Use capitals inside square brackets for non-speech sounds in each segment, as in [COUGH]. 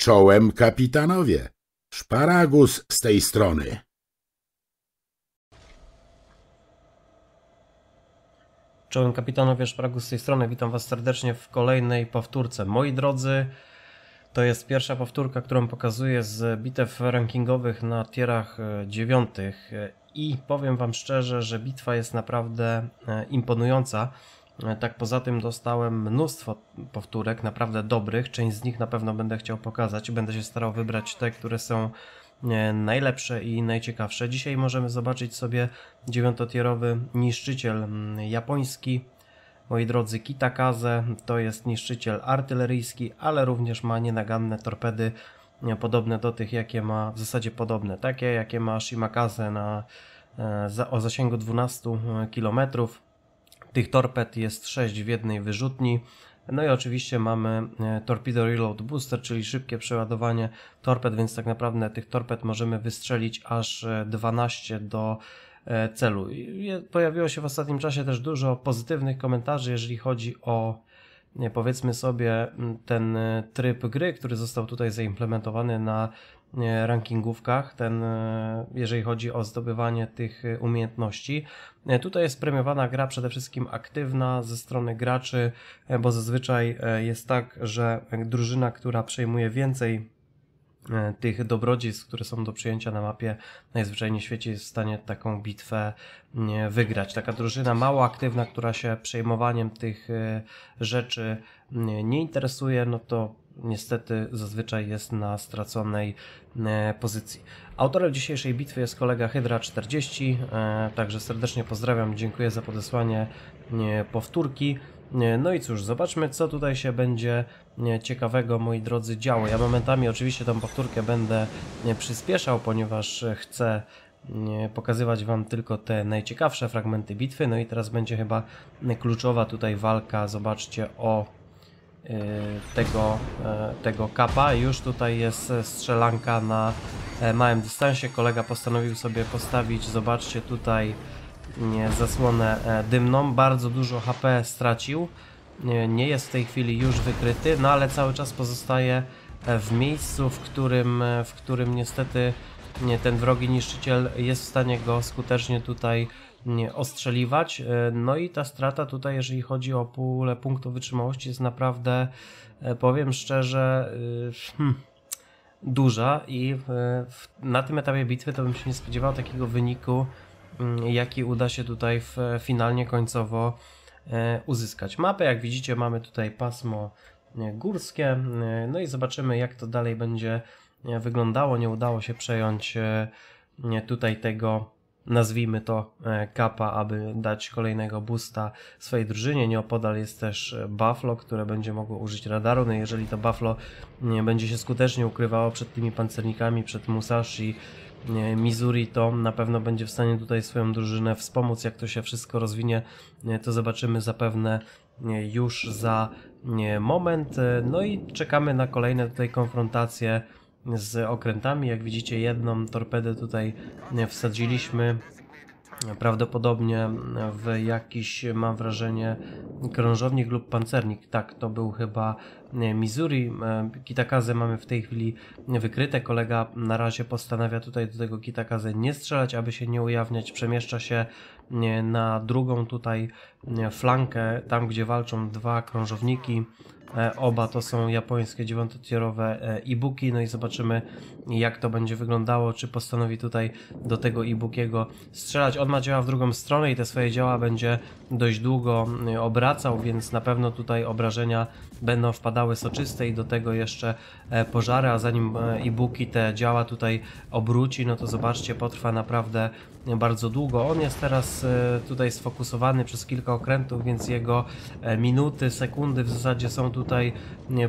Czołem kapitanowie. Szparagus z tej strony. Czołem kapitanowie Szpragus z tej strony, witam was serdecznie w kolejnej powtórce. Moi drodzy, to jest pierwsza powtórka, którą pokazuję z bitew rankingowych na tierach e, dziewiątych i powiem wam szczerze, że bitwa jest naprawdę e, imponująca. E, Tak poza tym dostałem mnóstwo powtórek, naprawdę dobrych. Część z nich na pewno będę chciał pokazać będę się starał wybrać te, które są e, najlepsze i najciekawsze. Dzisiaj możemy zobaczyć sobie dziewiątotierowy niszczyciel japoński. Moi drodzy, Kitakaze to jest niszczyciel artyleryjski, ale również ma nienaganne torpedy e, podobne do tych, jakie ma, w zasadzie podobne, takie jakie ma Shimakaze na, o zasięgu 12 km. Tych torped jest 6 w jednej wyrzutni. No i oczywiście mamy e, Torpedo Reload Booster, czyli szybkie przeładowanie torped, więc tak naprawdę tych torped możemy wystrzelić aż e, 12 do e, celu. Pojawiło się w ostatnim czasie też dużo pozytywnych komentarzy, jeżeli chodzi o powiedzmy sobie ten e, tryb gry, który został tutaj zaimplementowany na e, rankingówkach, ten, e, jeżeli chodzi o zdobywanie tych e, umiejętności. E, Tutaj jest premiowana gra przede wszystkim aktywna ze strony graczy, e, bo zazwyczaj e, jest tak, że drużyna, która przejmuje więcej e, tych dobrodziejstw, które są do przyjęcia na mapie, najzwyczajniej w świecie jest w stanie taką bitwę wygrać. Taka drużyna mało aktywna, która się przejmowaniem tych e, rzeczy nie, interesuje, no to niestety zazwyczaj jest na straconej e, pozycji. Autorem dzisiejszej bitwy jest kolega Hydra 40, e, także serdecznie pozdrawiam, dziękuję za podesłanie e, powtórki. E, No i cóż, zobaczmy co tutaj się będzie e, ciekawego, moi drodzy, działo. Ja momentami oczywiście tą powtórkę będę e, przyspieszał, ponieważ chcę pokazywać Wam tylko te najciekawsze fragmenty bitwy. No i teraz będzie chyba kluczowa tutaj walka, zobaczcie, o tego, tego kapa. Już tutaj jest strzelanka na małym dystansie. Kolega postanowił sobie postawić, zobaczcie tutaj nie, zasłonę e, dymną. Bardzo dużo HP stracił. Nie, jest w tej chwili już wykryty, no ale cały czas pozostaje e, w miejscu, w którym, e, w którym niestety nie, ten wrogi niszczyciel jest w stanie go skutecznie tutaj nie, ostrzeliwać. No i ta strata tutaj, jeżeli chodzi o pulę punktów wytrzymałości, jest naprawdę, powiem szczerze, hmm, duża i w, na tym etapie bitwy to bym się nie spodziewał takiego wyniku, jaki uda się tutaj w, finalnie końcowo e, uzyskać. Mapę, jak widzicie, mamy tutaj pasmo e, górskie, e, no i zobaczymy, jak to dalej będzie wyglądało. Nie udało się przejąć tutaj tego, nazwijmy to kapa, aby dać kolejnego boosta swojej drużynie. Nieopodal jest też Buffalo, które będzie mogło użyć radaru. No jeżeli to Buffalo będzie się skutecznie ukrywało przed tymi pancernikami, przed Musashi, Missouri, to na pewno będzie w stanie tutaj swoją drużynę wspomóc. Jak to się wszystko rozwinie, nie, to zobaczymy zapewne już za moment. No i czekamy na kolejne tutaj konfrontacje z okrętami. Jak widzicie, jedną torpedę tutaj wsadziliśmy. Prawdopodobnie w jakiś, mam wrażenie, krążownik lub pancernik. Tak, to był chyba Missouri. E, Kitakaze mamy w tej chwili wykryte. Kolega na razie postanawia tutaj do tego Kitakaze nie strzelać, aby się nie ujawniać. Przemieszcza się na drugą tutaj flankę, tam gdzie walczą dwa krążowniki. E, Oba to są japońskie dziewiątotierowe e, e-booki, no i zobaczymy jak to będzie wyglądało, czy postanowi tutaj do tego e-bookiego strzelać. On ma działa w drugą stronę i te swoje działa będzie dość długo y, obracał, więc na pewno tutaj obrażenia będą wpadały soczyste i do tego jeszcze e, pożary, a zanim e-booki te działa tutaj obróci, no to zobaczcie, potrwa naprawdę bardzo długo. On jest teraz e, tutaj sfokusowany przez kilka okrętów, więc jego e, minuty, sekundy w zasadzie są tutaj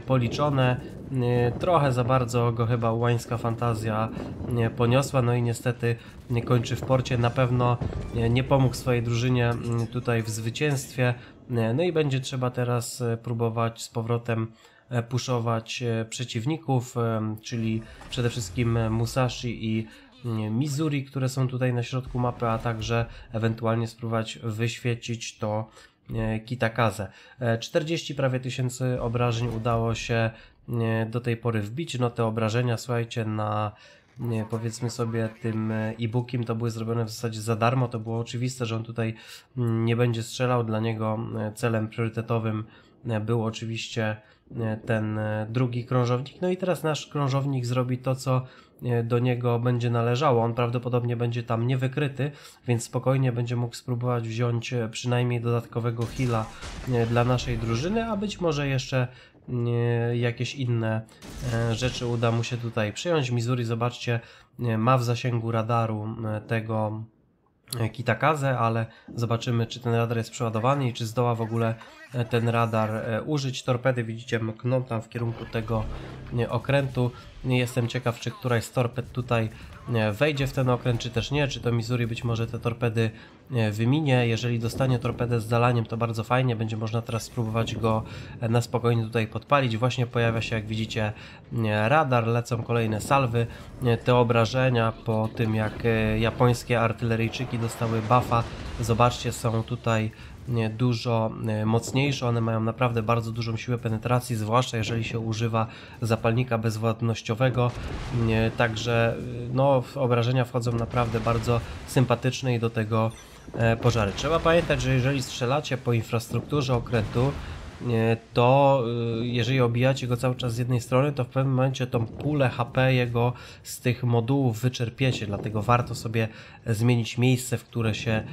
policzone. Nie, Trochę za bardzo go chyba łańska fantazja nie, poniosła, no i niestety nie kończy w porcie. Na pewno nie, pomógł swojej drużynie tutaj w zwycięstwie. No i będzie trzeba teraz e, próbować z powrotem e, puszować e, przeciwników, czyli przede wszystkim e, Musashi i Missouri, które są tutaj na środku mapy, a także ewentualnie spróbować wyświecić to e, Kitakaze. E, 40 prawie tysięcy obrażeń udało się e, do tej pory wbić. No te obrażenia, słuchajcie, na nie, powiedzmy sobie tym e, e-bookiem to były zrobione w zasadzie za darmo, to było oczywiste, że on tutaj mm, nie będzie strzelał, dla niego e, celem priorytetowym był oczywiście ten drugi krążownik, no i teraz nasz krążownik zrobi to, co do niego będzie należało. On prawdopodobnie będzie tam niewykryty, więc spokojnie będzie mógł spróbować wziąć przynajmniej dodatkowego heala dla naszej drużyny, a być może jeszcze jakieś inne e, rzeczy uda mu się tutaj przyjąć. Missouri, zobaczcie, ma w zasięgu radaru tego e, Kitakaze, ale zobaczymy, czy ten radar jest przeładowany i czy zdoła w ogóle e, ten radar użyć. Torpedy widzicie mkną tam w kierunku tego okrętu. Jestem ciekaw, czy któraś z torped tutaj wejdzie w ten okręt, czy też nie, czy to Missouri być może te torpedy wyminie. Jeżeli dostanie torpedę z zalaniem, to bardzo fajnie, będzie można teraz spróbować go na spokojnie tutaj podpalić. Właśnie pojawia się, jak widzicie, radar, lecą kolejne salwy. Te obrażenia po tym, jak japońskie artyleryjczyki dostały buffa, zobaczcie, są tutaj dużo e, mocniejsze, one mają naprawdę bardzo dużą siłę penetracji, zwłaszcza jeżeli się używa zapalnika bezwładnościowego, także e, no, obrażenia wchodzą naprawdę bardzo sympatyczne i do tego e, pożary. Trzeba pamiętać, że jeżeli strzelacie po infrastrukturze okrętu, to y, jeżeli obijacie go cały czas z jednej strony, to w pewnym momencie tą pulę HP jego z tych modułów wyczerpiecie, dlatego warto sobie zmienić miejsce, w które się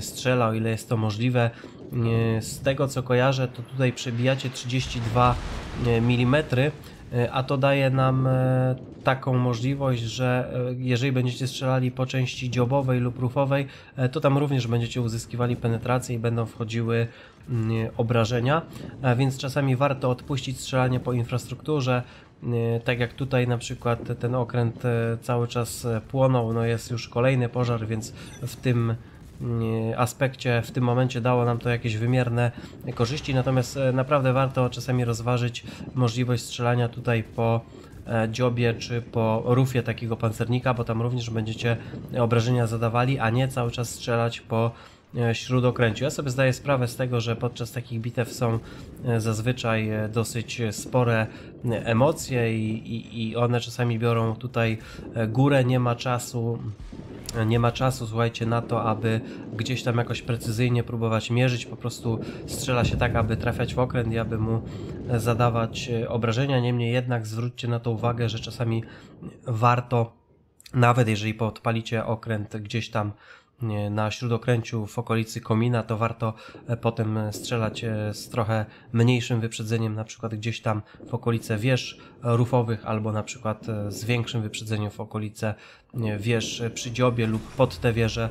strzela, o ile jest to możliwe. Z tego co kojarzę, to tutaj przebijacie 32 mm, a to daje nam e, taką możliwość, że e, jeżeli będziecie strzelali po części dziobowej lub rufowej, e, to tam również będziecie uzyskiwali penetrację i będą wchodziły Mm, obrażenia, więc czasami warto odpuścić strzelanie po infrastrukturze. Tak jak tutaj na przykład ten okręt e, cały czas e, płonął, no jest już kolejny pożar, więc w tym aspekcie w tym momencie dało nam to jakieś wymierne korzyści, natomiast e, naprawdę warto czasami rozważyć możliwość strzelania tutaj po dziobie czy po rufie takiego pancernika, bo tam również będziecie obrażenia zadawali, a nie cały czas strzelać po E, śródokręciu. Ja sobie zdaję sprawę z tego, że podczas takich bitew są e, zazwyczaj e, dosyć spore emocje i, i, i one czasami biorą tutaj górę, nie ma czasu nie ma czasu, słuchajcie, na to, aby gdzieś tam jakoś precyzyjnie próbować mierzyć, po prostu strzela się tak, aby trafiać w okręt i aby mu zadawać obrażenia. Niemniej jednak zwróćcie na to uwagę, że czasami warto, nawet jeżeli podpalicie okręt gdzieś tam na śródokręciu w okolicy komina, to warto e, potem strzelać e, z trochę mniejszym wyprzedzeniem, na przykład gdzieś tam w okolice wież rufowych, albo na przykład e, z większym wyprzedzeniem w okolice wież przy dziobie lub pod te wieże.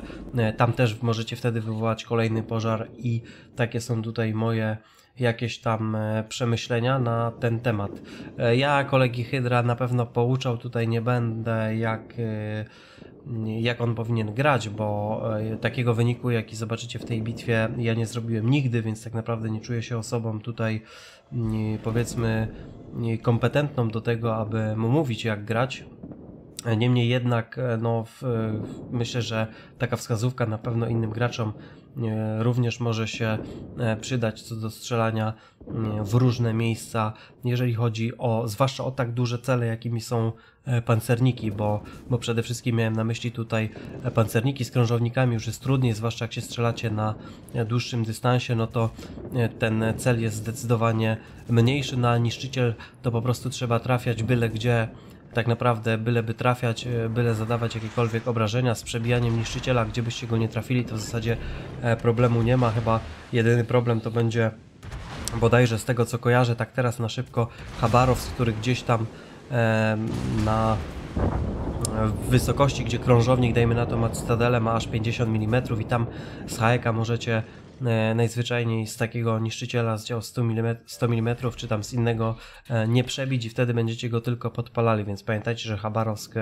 Tam też możecie wtedy wywołać kolejny pożar i takie są tutaj moje jakieś tam przemyślenia na ten temat. Ja kolegi Hydra na pewno pouczał, tutaj nie będę jak jak on powinien grać, bo e, takiego wyniku, jaki zobaczycie w tej bitwie, ja nie zrobiłem nigdy, więc tak naprawdę nie czuję się osobą tutaj, powiedzmy, kompetentną do tego, aby mu mówić, jak grać. Niemniej jednak, e, no, w, myślę, że taka wskazówka na pewno innym graczom e, również może się przydać co do strzelania w różne miejsca, jeżeli chodzi o, zwłaszcza o tak duże cele, jakimi są E, pancerniki, bo, bo przede wszystkim miałem na myśli tutaj e, pancerniki z krążownikami już jest trudniej, zwłaszcza jak się strzelacie na e, dłuższym dystansie, no to ten cel jest zdecydowanie mniejszy, na niszczyciel to po prostu trzeba trafiać byle gdzie, tak naprawdę byleby trafiać, byle zadawać jakiekolwiek obrażenia z przebijaniem niszczyciela, gdzie byście go nie trafili, to w zasadzie problemu nie ma, chyba jedyny problem to będzie bodajże z tego co kojarzę, tak teraz na szybko Habarow, który gdzieś tam na wysokości, gdzie krążownik, dajmy na to, ma ma aż 50 mm i tam z hajeka możecie e, najzwyczajniej z takiego niszczyciela z działu 100 mm, 100 mm czy tam z innego e, nie przebić i wtedy będziecie go tylko podpalali, więc pamiętajcie, że Habarowsk,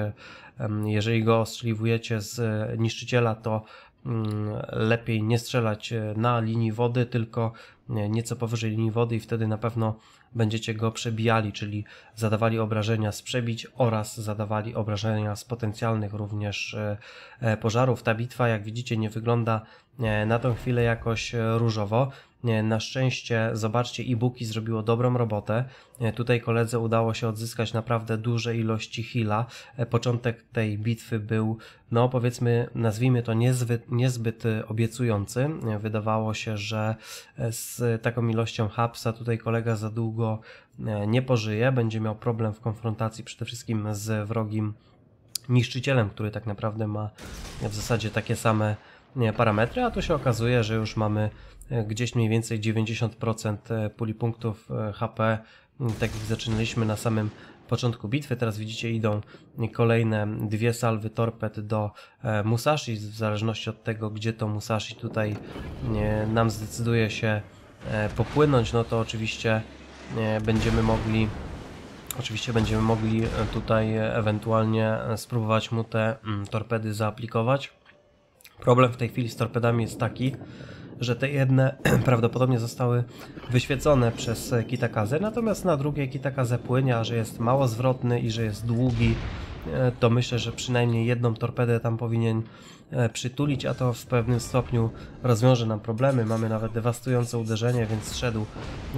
jeżeli go ostrzeliwujecie z e, niszczyciela, to mm, lepiej nie strzelać na linii wody, tylko nieco powyżej linii wody i wtedy na pewno będziecie go przebijali, czyli zadawali obrażenia z przebić oraz zadawali obrażenia z potencjalnych również e, e, pożarów. Ta bitwa, jak widzicie, nie wygląda e, na tą chwilę jakoś różowo. Na szczęście, zobaczcie, e-booki zrobiło dobrą robotę. Tutaj koledze udało się odzyskać naprawdę duże ilości hila. Początek tej bitwy był, no powiedzmy, nazwijmy to niezbyt, niezbyt obiecujący. Wydawało się, że z taką ilością hapsa tutaj kolega za długo nie pożyje, będzie miał problem w konfrontacji przede wszystkim z wrogim niszczycielem, który tak naprawdę ma w zasadzie takie same parametry, a tu się okazuje, że już mamy e, gdzieś mniej więcej 90% e, puli punktów e, HP, tak jak zaczynaliśmy na samym początku bitwy. Teraz widzicie idą kolejne dwie salwy torped do Musashi, w zależności od tego, gdzie to Musashi tutaj nam zdecyduje się popłynąć, no to oczywiście będziemy mogli Oczywiście będziemy mogli tutaj ewentualnie spróbować mu te mm, torpedy zaaplikować. Problem w tej chwili z torpedami jest taki, że te jedne [CLEARS THROAT] prawdopodobnie zostały wyświecone przez Kitakazę, natomiast na drugie Kitakazę płynie, a że jest mało zwrotny i że jest długi, e, to myślę, że przynajmniej jedną torpedę tam powinien e, przytulić, a to w pewnym stopniu rozwiąże nam problemy. Mamy nawet dewastujące uderzenie, więc szedł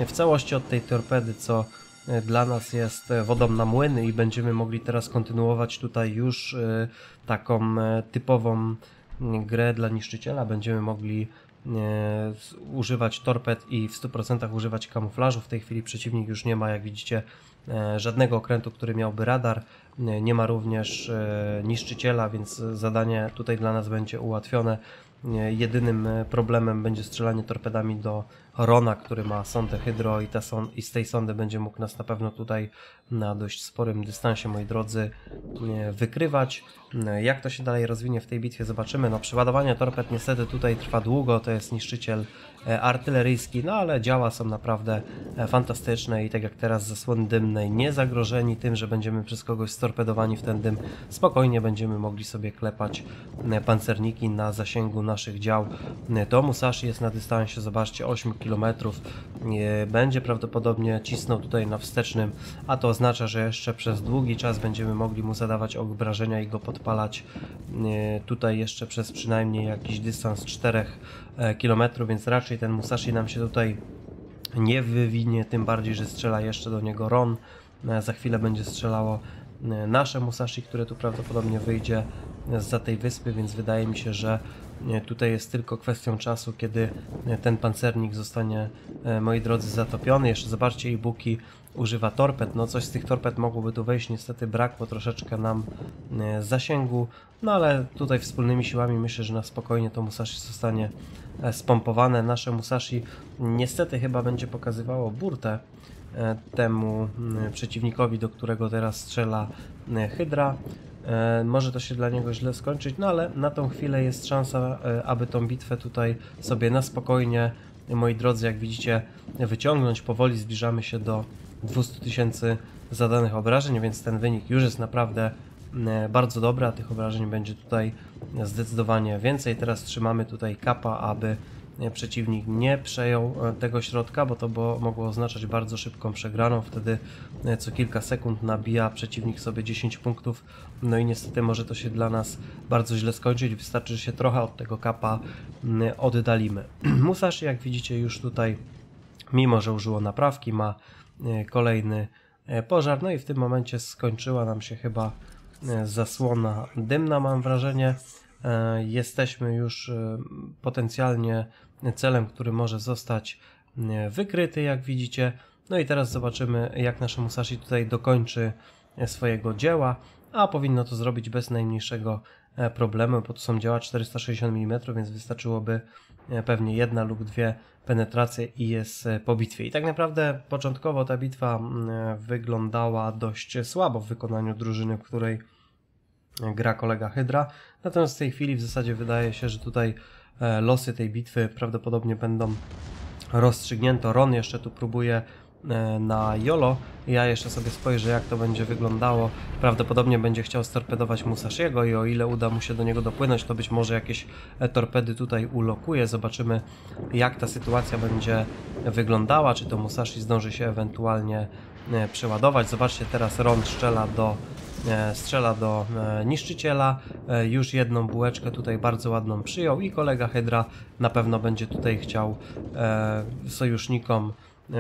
w całości od tej torpedy, co e, dla nas jest wodą na młyny i będziemy mogli teraz kontynuować tutaj już taką typową grę dla niszczyciela będziemy mogli e, używać torped i w 100% używać kamuflażu. W tej chwili przeciwnik już nie ma, jak widzicie, e, żadnego okrętu, który miałby radar. E, nie ma również niszczyciela, więc zadanie tutaj dla nas będzie ułatwione. Jedynym problemem będzie strzelanie torpedami do Rona, który ma sondę hydro i, ta son i z tej sondy będzie mógł nas na pewno tutaj na dość sporym dystansie, moi drodzy, wykrywać. Jak to się dalej rozwinie w tej bitwie zobaczymy. No przeładowanie torped niestety tutaj trwa długo, to jest niszczyciel e, artyleryjski, no ale działa są naprawdę e, fantastyczne i tak jak teraz zasłony dymnej, nie zagrożeni tym, że będziemy przez kogoś storpedowani w ten dym, spokojnie będziemy mogli sobie klepać e, pancerniki na zasięgu naszych dział. To Musashi jest na dystansie, zobaczcie, 8 km km będzie prawdopodobnie cisnął tutaj na wstecznym, a to oznacza, że jeszcze przez długi czas będziemy mogli mu zadawać obrażenia i go podpalać tutaj jeszcze przez przynajmniej jakiś dystans 4 e, km, więc raczej ten Musashi nam się tutaj nie wywinie, tym bardziej, że strzela jeszcze do niego Ron. E, za chwilę będzie strzelało e, nasze Musashi, które tu prawdopodobnie wyjdzie za tej wyspy, więc wydaje mi się, że Tutaj jest tylko kwestią czasu, kiedy ten pancernik zostanie, e, moi drodzy, zatopiony. Jeszcze zobaczcie, e-booki używa torped. No coś z tych torped mogłoby tu wejść, niestety brakło troszeczkę nam e, zasięgu. No ale tutaj wspólnymi siłami myślę, że na spokojnie to Musashi zostanie e, spompowane. Nasze Musashi niestety chyba będzie pokazywało burtę temu przeciwnikowi, do którego teraz strzela Hydra. E, może to się dla niego źle skończyć, no ale na tą chwilę jest szansa, e, aby tą bitwę tutaj sobie na spokojnie, moi drodzy, jak widzicie, wyciągnąć. Powoli zbliżamy się do 200 tysięcy zadanych obrażeń, więc ten wynik już jest naprawdę e, bardzo dobry, a tych obrażeń będzie tutaj zdecydowanie więcej. Teraz trzymamy tutaj kapa, aby przeciwnik nie przejął e, tego środka, bo to było, mogło oznaczać bardzo szybką przegraną. Wtedy e, co kilka sekund nabija przeciwnik sobie 10 punktów. No i niestety może to się dla nas bardzo źle skończyć. Wystarczy, że się trochę od tego kapa oddalimy. [CLEARS THROAT] Musashi, jak widzicie, już tutaj, mimo że użyło naprawki, ma e, kolejny pożar. No i w tym momencie skończyła nam się chyba zasłona dymna, mam wrażenie. Jesteśmy już potencjalnie celem, który może zostać e, wykryty, jak widzicie. No i teraz zobaczymy, jak nasze Musashi tutaj dokończy e, swojego dzieła, a powinno to zrobić bez najmniejszego e, problemu, bo to są dzieła 460 mm, więc wystarczyłoby pewnie jedna lub dwie penetracje i jest po bitwie. I tak naprawdę początkowo ta bitwa wyglądała dość słabo w wykonaniu drużyny, w której gra kolega Hydra. Natomiast w tej chwili w zasadzie wydaje się, że tutaj losy tej bitwy prawdopodobnie będą rozstrzygnięte. Ron jeszcze tu próbuje e, na Jolo. Ja jeszcze sobie spojrzę, jak to będzie wyglądało. Prawdopodobnie będzie chciał storpedować Musashiego i o ile uda mu się do niego dopłynąć, to być może jakieś e, torpedy tutaj ulokuje. Zobaczymy, jak ta sytuacja będzie wyglądała. Czy to Musashi zdąży się ewentualnie przeładować. Zobaczcie, teraz Ron strzela do e, strzela do e, niszczyciela. E, już jedną bułeczkę tutaj bardzo ładną przyjął i kolega Hydra na pewno będzie tutaj chciał sojusznikom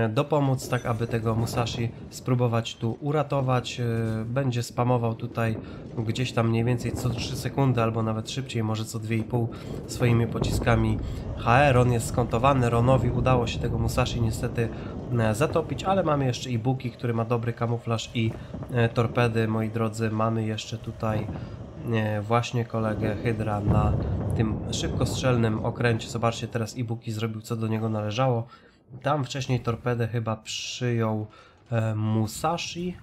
dopomóc, tak aby tego Musashi spróbować tu uratować. Będzie spamował tutaj gdzieś tam mniej więcej co 3 sekundy, albo nawet szybciej, może co 2,5 swoimi pociskami HR. On jest skontowany, Ronowi udało się tego Musashi niestety E, zatopić, ale mamy jeszcze i Buki, który ma dobry kamuflaż i e, torpedy, moi drodzy. Mamy jeszcze tutaj e, właśnie kolegę Hydra na tym szybkostrzelnym okręcie. Zobaczcie, teraz Ibuki zrobił co do niego należało. Tam wcześniej torpedę chyba przyjął Musashi.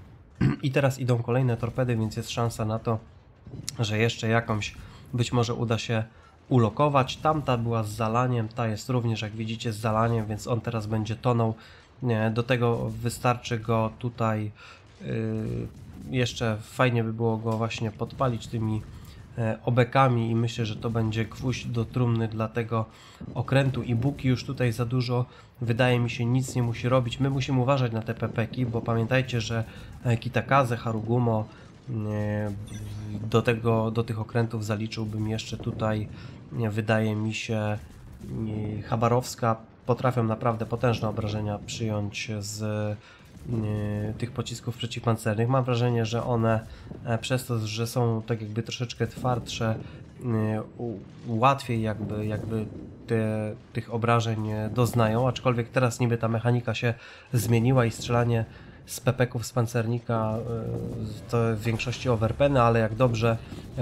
I teraz idą kolejne torpedy, więc jest szansa na to, że jeszcze jakąś być może uda się ulokować. Tamta była z zalaniem, ta jest również jak widzicie z zalaniem, więc on teraz będzie tonął. Do tego wystarczy go tutaj yy, jeszcze fajnie by było go właśnie podpalić tymi e, obekami i myślę, że to będzie gwóźdź do trumny dla tego okrętu. I Buki już tutaj za dużo wydaje mi się nic nie musi robić. My musimy uważać na te pepeki, bo pamiętajcie, że e, Kitakaze, Harugumo do, tego, do tych okrętów zaliczyłbym jeszcze tutaj wydaje mi się Chabarowska potrafią naprawdę potężne obrażenia przyjąć z tych pocisków przeciwpancernych. Mam wrażenie, że one e, przez to, że są tak jakby troszeczkę twardsze, łatwiej jakby, jakby te, tych obrażeń doznają, aczkolwiek teraz niby ta mechanika się zmieniła i strzelanie z pepeków z pancernika y, to w większości overpeny, ale jak dobrze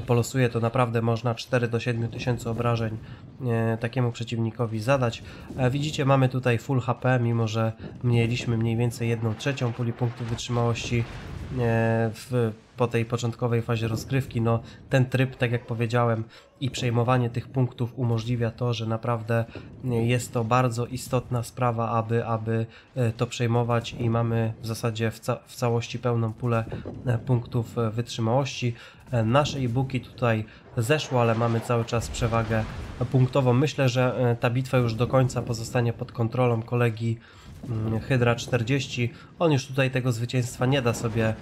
polosuje, to naprawdę można 4 do 7 tysięcy obrażeń y, takiemu przeciwnikowi zadać. E, widzicie, mamy tutaj full HP, mimo że mieliśmy mniej więcej 1 trzecią puli punktów wytrzymałości y, w po tej początkowej fazie rozgrywki, no ten tryb, tak jak powiedziałem, i przejmowanie tych punktów umożliwia to, że naprawdę jest to bardzo istotna sprawa, aby, aby e, to przejmować i mamy w zasadzie w, ca w całości pełną pulę e, punktów e, wytrzymałości. Nasze e-booki tutaj zeszło, ale mamy cały czas przewagę punktową. Myślę, że ta bitwa już do końca pozostanie pod kontrolą kolegi Hydra 40. On już tutaj tego zwycięstwa nie da sobie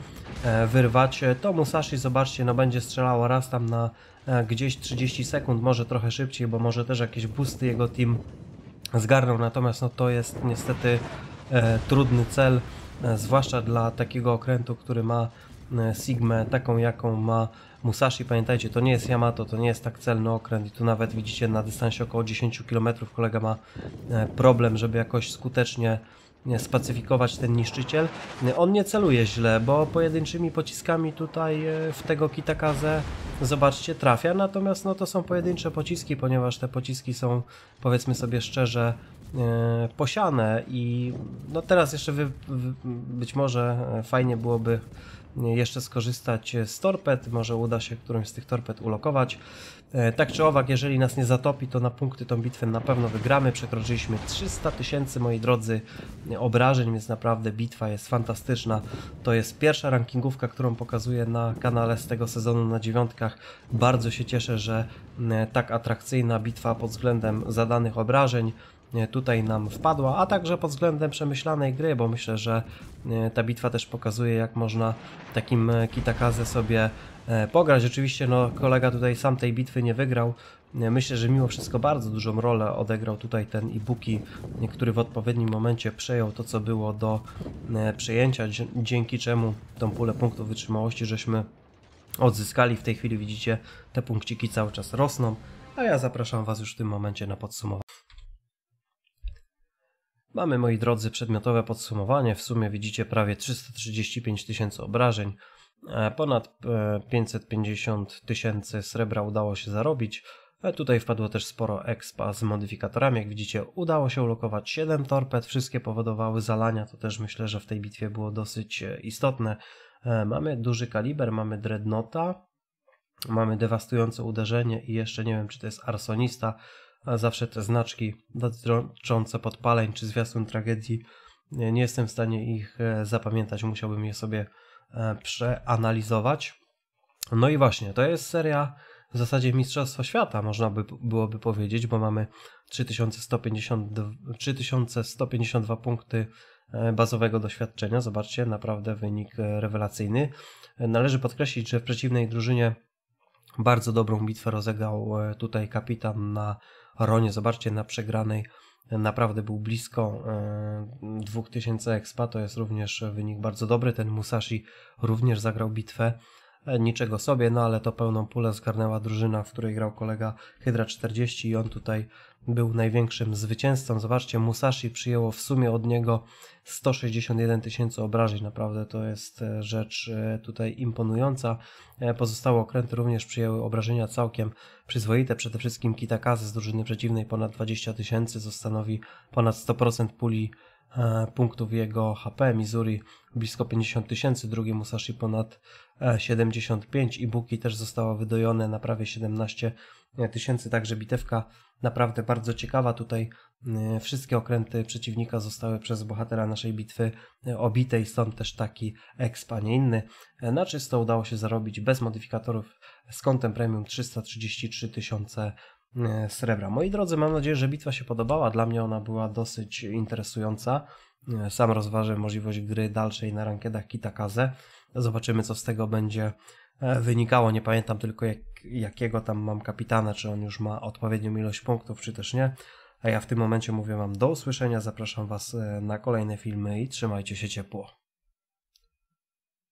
wyrwać. To Musashi, zobaczcie, no będzie strzelało raz tam na E, gdzieś 30 sekund, może trochę szybciej, bo może też jakieś boosty jego team zgarną, natomiast no to jest niestety e, trudny cel, e, zwłaszcza dla takiego okrętu, który ma e, Sigmę taką jaką ma Musashi. Pamiętajcie, to nie jest Yamato, to nie jest tak celny okręt i tu nawet widzicie na dystansie około 10 km kolega ma e, problem, żeby jakoś skutecznie spacyfikować ten niszczyciel. On nie celuje źle, bo pojedynczymi pociskami tutaj e, w tego Kitakazę, zobaczcie, trafia, natomiast no to są pojedyncze pociski, ponieważ te pociski są, powiedzmy sobie szczerze, e, posiane i no teraz jeszcze wy, być może e, fajnie byłoby jeszcze skorzystać z torped, może uda się którąś z tych torped ulokować. E, tak czy owak, jeżeli nas nie zatopi, to na punkty tą bitwę na pewno wygramy. Przekroczyliśmy 300 tysięcy, moi drodzy, obrażeń, więc naprawdę bitwa jest fantastyczna. To jest pierwsza rankingówka, którą pokazuję na kanale z tego sezonu na dziewiątkach. Bardzo się cieszę, że e, tak atrakcyjna bitwa pod względem zadanych obrażeń tutaj nam wpadła, a także pod względem przemyślanej gry, bo myślę, że e, ta bitwa też pokazuje, jak można takim e, kitakaze sobie e, pograć. Oczywiście no, kolega tutaj sam tej bitwy nie wygrał. Myślę, że mimo wszystko bardzo dużą rolę odegrał tutaj ten Ibuki, który w odpowiednim momencie przejął to, co było do przejęcia, dzięki czemu tą pulę punktów wytrzymałości żeśmy odzyskali. W tej chwili widzicie, te punkciki cały czas rosną, a ja zapraszam Was już w tym momencie na podsumowanie. Mamy, moi drodzy, przedmiotowe podsumowanie. W sumie widzicie prawie 335 tysięcy obrażeń. E, ponad 550 e, tysięcy srebra udało się zarobić. E, tutaj wpadło też sporo expa z modyfikatorami. Jak widzicie, udało się ulokować 7 torped. Wszystkie powodowały zalania. To też myślę, że w tej bitwie było dosyć istotne. Mamy duży kaliber, mamy dreadnota, mamy dewastujące uderzenie i jeszcze nie wiem, czy to jest arsonista a zawsze te znaczki dotyczące podpaleń czy zwiastun tragedii, nie jestem w stanie ich e, zapamiętać, musiałbym je sobie e, przeanalizować. No i właśnie, to jest seria w zasadzie Mistrzostwa Świata, można by byłoby powiedzieć, bo mamy 3150, 3152 punkty e, bazowego doświadczenia. Zobaczcie, naprawdę wynik rewelacyjny. Należy podkreślić, że w przeciwnej drużynie bardzo dobrą bitwę rozegrał tutaj kapitan na Ronie. Zobaczcie, na przegranej naprawdę był blisko 2000 expa, to jest również wynik bardzo dobry. Ten Musashi również zagrał bitwę E, niczego sobie, no ale to pełną pulę zgarnęła drużyna, w której grał kolega Hydra 40 i on tutaj był największym zwycięzcą. Zobaczcie, Musashi przyjęło w sumie od niego 161 tysięcy obrażeń. Naprawdę to jest e, rzecz e, tutaj imponująca. Pozostałe okręty również przyjęły obrażenia całkiem przyzwoite. Przede wszystkim Kitakaze z drużyny przeciwnej ponad 20 tysięcy, stanowi ponad 100% puli E, punktów jego HP, Missouri blisko 50 tysięcy, drugi Musashi ponad 75 e, i Buki też zostało wydojone na prawie 17 tysięcy, także bitewka naprawdę bardzo ciekawa. Tutaj e, wszystkie okręty przeciwnika zostały przez bohatera naszej bitwy obite i stąd też taki exp, a nie inny. Na czysto udało się zarobić bez modyfikatorów z kątem premium 333 tysiące E, srebra. Moi drodzy, mam nadzieję, że bitwa się podobała. Dla mnie ona była dosyć interesująca. E, sam rozważę możliwość gry dalszej na rankedach Kitakaze. Zobaczymy, co z tego będzie e, wynikało. Nie pamiętam tylko, jak, jakiego tam mam kapitana, czy on już ma odpowiednią ilość punktów, czy też nie. A ja w tym momencie mówię Wam do usłyszenia. Zapraszam Was na kolejne filmy i trzymajcie się ciepło.